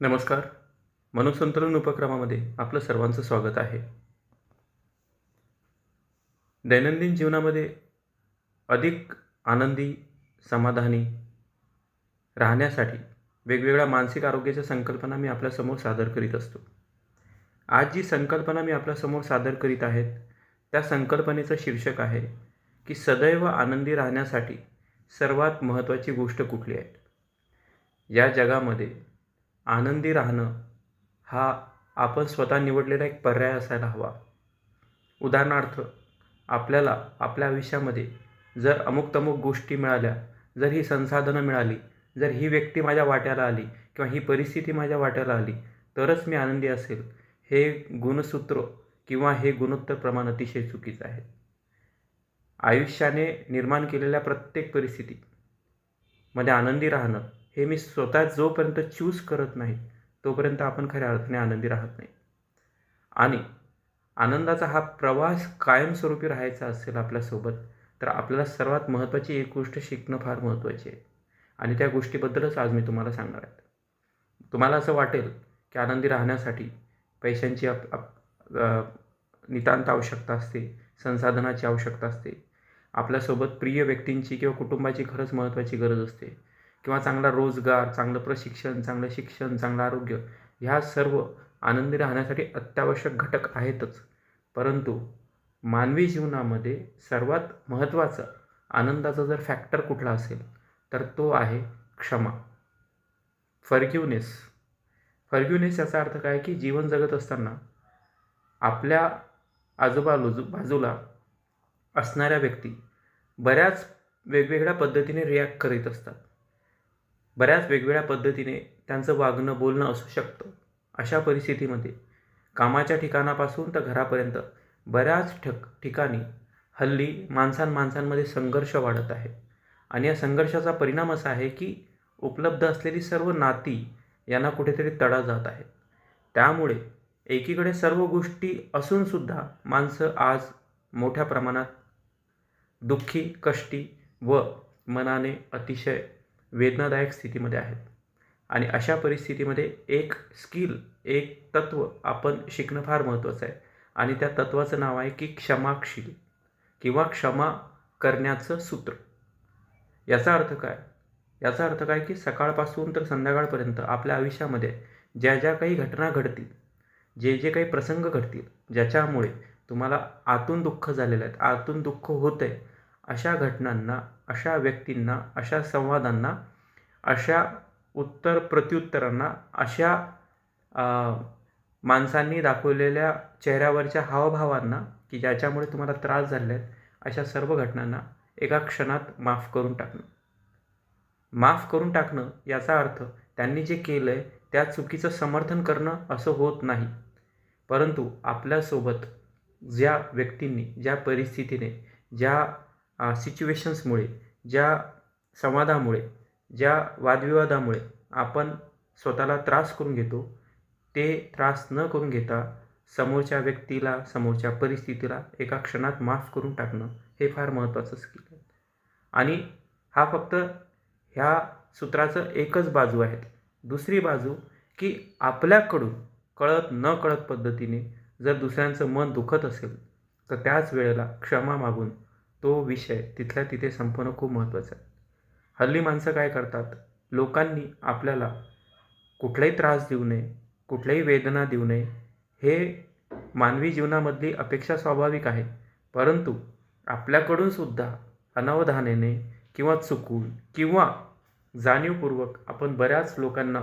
नमस्कार. मनोसंतुलन उपक्रमामध्ये आपलं सर्वांचं स्वागत आहे. दैनंदिन जीवनामध्ये अधिक आनंदी समाधानी राहण्यासाठी वेगवेगळ्या मानसिक आरोग्याच्या संकल्पना मी आपल्यासमोर सादर करीत असतो. आज जी संकल्पना मी आपल्यासमोर सादर करीत आहेत त्या संकल्पनेचं शीर्षक आहे की सदैव आनंदी राहण्यासाठी सर्वात महत्त्वाची गोष्ट कुठली आहे? या जगामध्ये आनंदी राहणं हा आपण स्वतः निवडलेला एक पर्याय असायला हवा. उदाहरणार्थ आपल्याला आपल्या आयुष्यामध्ये जर अमुक तमुक गोष्टी मिळाल्या जर ही संसाधनं मिळाली जर ही व्यक्ती माझ्या वाट्याला आली किंवा ही परिस्थिती माझ्या वाट्याला आली तरच मी आनंदी असेल. हे गुणसूत्र किंवा हे गुणोत्तर प्रमाण अतिशय चुकीचं आहे. आयुष्याने निर्माण केलेल्या प्रत्येक परिस्थितीमध्ये आनंदी राहणं हे मी स्वतः जोपर्यंत चूज करत नाही तोपर्यंत आपण खऱ्या अर्थाने आनंदी राहत नाही. आणि आनंदाचा हा प्रवास कायमस्वरूपी राहायचा असेल आपल्यासोबत तर आपल्याला सर्वात महत्त्वाची एक गोष्ट शिकणं फार महत्त्वाची आहे. आणि त्या गोष्टीबद्दलच आज मी तुम्हाला सांगणार आहे. तुम्हाला असं वाटेल की आनंदी राहण्यासाठी पैशांची आप आप नितांत आवश्यकता असते संसाधनाची आवश्यकता असते. आपल्यासोबत प्रिय व्यक्तींची किंवा कुटुंबाची खरंच महत्त्वाची गरज असते. किंवा चांगला रोजगार चांगलं प्रशिक्षण चांगलं शिक्षण चांगलं आरोग्य ह्या सर्व आनंदी राहण्यासाठी अत्यावश्यक घटक आहेतच. परंतु मानवी जीवनामध्ये सर्वात महत्त्वाचा आनंदाचा जर फॅक्टर कुठला असेल तर तो आहे क्षमा. फर्ग्युनेस फर्ग्युनेस याचा अर्थ काय की जीवन जगत असताना आपल्या आजूबाजू बाजूला असणाऱ्या व्यक्ती बऱ्याच वेगवेगळ्या पद्धतीने रिॲक्ट करीत असतात. बऱ्याच वेगवेगळ्या पद्धतीने त्यांचं वागणं बोलणं असू शकतं. अशा परिस्थितीमध्ये कामाच्या ठिकाणापासून तर घरापर्यंत बऱ्याच ठक ठिकाणी हल्ली माणसां माणसांमध्ये संघर्ष वाढत आहे. आणि या संघर्षाचा परिणाम असा आहे की उपलब्ध असलेली सर्व नाती यांना कुठेतरी तडा जात आहे. त्यामुळे एकीकडे सर्व गोष्टी असूनसुद्धा माणसं आज मोठ्या प्रमाणात दुःखी कष्टी व मनाने अतिशय वेदनादायक स्थितीमध्ये आहेत. आणि अशा परिस्थितीमध्ये एक स्किल एक तत्त्व आपण शिकणं फार महत्त्वाचं आहे. आणि त्या तत्त्वाचं नाव आहे की क्षमाशील किंवा क्षमा करण्याचं सूत्र. याचा अर्थ काय? याचा अर्थ काय की सकाळपासून तर संध्याकाळपर्यंत आपल्या आयुष्यामध्ये ज्या ज्या काही घटना घडतील जे जे काही प्रसंग घडतील ज्याच्यामुळे तुम्हाला आतून दुःख झालेलं आहे. आतून दुःख होतं आहे अशा घटनांना अशा व्यक्तींना अशा संवादांना अशा उत्तर प्रत्युत्तरांना अशा माणसांनी दाखवलेल्या चेहऱ्यावरच्या हावभावांना की ज्याच्यामुळे तुम्हाला त्रास झालेला आहेत अशा सर्व घटनांना एका क्षणात माफ करून टाकणं. माफ करून टाकणं याचा अर्थ त्यांनी जे केलं आहे त्या चुकीचं समर्थन करणं असं होत नाही. परंतु आपल्यासोबत ज्या व्यक्तींनी ज्या परिस्थितीने ज्या सिच्युएशन्समुळे ज्या संवादामुळे ज्या वादविवादामुळे आपण स्वतःला त्रास करून घेतो ते त्रास न करून घेता समोरच्या व्यक्तीला समोरच्या परिस्थितीला एका क्षणात माफ करून टाकणं हे फार महत्त्वाचं स्किल आहे. आणि हा फक्त ह्या सूत्राचं एकच बाजू आहेत दुसरी बाजू की आपल्याकडून कळत न कळत पद्धतीने जर दुसऱ्यांचं मन दुखत असेल तर त्याच वेळेला क्षमा मागून तो विषय तिथल्या तिथे संपवणं खूप महत्त्वाचं आहे. हल्ली माणसं काय करतात? लोकांनी आपल्याला कुठलाही त्रास देऊ नये कुठल्याही वेदना देऊ नये हे मानवी जीवनामधली अपेक्षा स्वाभाविक आहे. परंतु आपल्याकडून सुद्धा अनावधानेने किंवा चुकून किंवा जाणीवपूर्वक आपण बऱ्याच लोकांना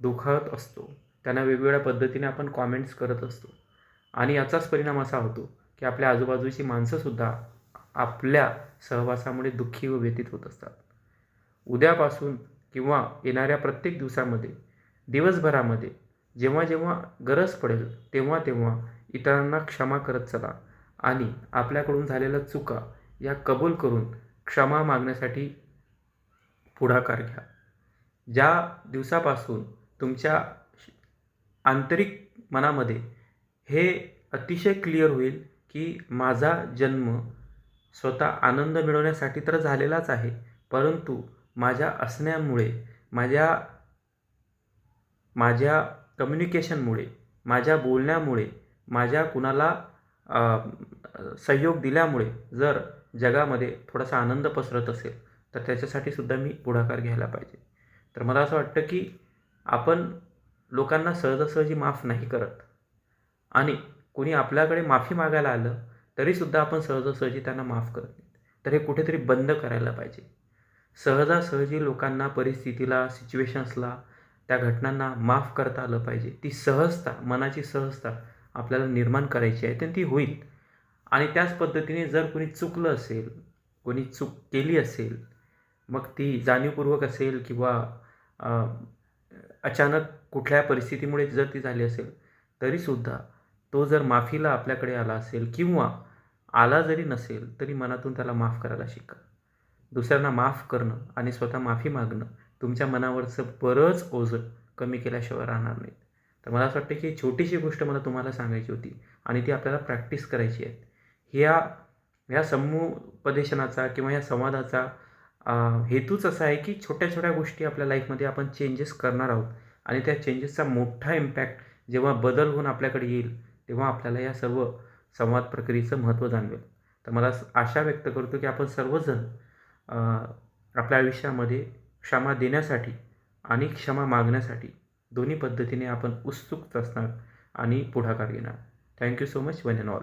दुखावत असतो. त्यांना वेगवेगळ्या पद्धतीने आपण कॉमेंट्स करत असतो. आणि याचाच परिणाम असा होतो की आपल्या आजूबाजूची माणसंसुद्धा आपल्या सहवासामुळे दुःखी व व्यतीत होत असतात. उद्यापासून किंवा येणाऱ्या प्रत्येक दिवसामध्ये दिवसभरामध्ये जेव्हा जेव्हा गरज पडेल तेव्हा तेव्हा इतरांना क्षमा करत चला आणि आपल्याकडून झालेल्या चुका या कबूल करून क्षमा मागण्यासाठी पुढाकार घ्या. ज्या दिवसापासून तुमच्या आंतरिक मनामध्ये हे अतिशय क्लिअर होईल की माझा जन्म स्वतः आनंद मिळवण्यासाठी तर झालेलाच आहे परंतु माझ्या असण्यामुळे माझ्या माझ्या कम्युनिकेशनमुळे माझ्या बोलण्यामुळे माझ्या कुणाला सहयोग दिल्यामुळे जर जगामध्ये थोडासा आनंद पसरत असेल तर त्याच्यासाठी सुद्धा मी पुढाकार घ्यायला पाहिजे. तर मला असं वाटतं की आपण लोकांना सहजासहजी माफ नाही करत. आणि कोणी आपल्याकडे माफी मागायला आलं तरीसुद्धा आपण सहजासहजी त्यांना माफ करत नाही. तर हे कुठेतरी बंद करायला पाहिजे. सहजासहजी लोकांना परिस्थितीला सिच्युएशन्सला त्या घटनांना माफ करता आलं पाहिजे. ती सहजता मनाची सहजता आपल्याला निर्माण करायची आहे तर ती होईल. आणि त्याच पद्धतीने जर कोणी चुकलं असेल कोणी चूक केली असेल मग ती जाणीवपूर्वक असेल किंवा अचानक कुठल्या परिस्थितीमुळे जर ती झाली असेल तरीसुद्धा तो जर माफीला आपल्याकडे आला असेल किंवा आला जरी नसेल तरी मनातून त्याला माफ करायला शिका. दुसऱ्यांना माफ करणं आणि स्वतः माफी मागणं तुमच्या मनावरचं बरंच ओझं कमी केल्याशिवाय राहणार नाही. तर मला असं वाटतं की ही छोटीशी गोष्ट मला तुम्हाला सांगायची होती आणि ती आपल्याला प्रॅक्टिस करायची आहे. ह्या ह्या समुपदेशनाचा किंवा या संवादाचा हेतूच असा आहे की छोट्या छोट्या गोष्टी आपल्या लाईफमध्ये आपण चेंजेस करणार आहोत आणि त्या चेंजेसचा मोठा इम्पॅक्ट जेव्हा बदल होऊन आपल्याकडे येईल तेव्हा आपल्याला या सर्व संवाद प्रक्रियेचं महत्त्व जाणवेल. तर मला आशा व्यक्त करतो की आपण सर्वजण आपल्या आयुष्यामध्ये क्षमा देण्यासाठी आणि क्षमा मागण्यासाठी दोन्ही पद्धतीने आपण उत्सुक असणार आणि पुढाकार घेणार. Thank you so much one and all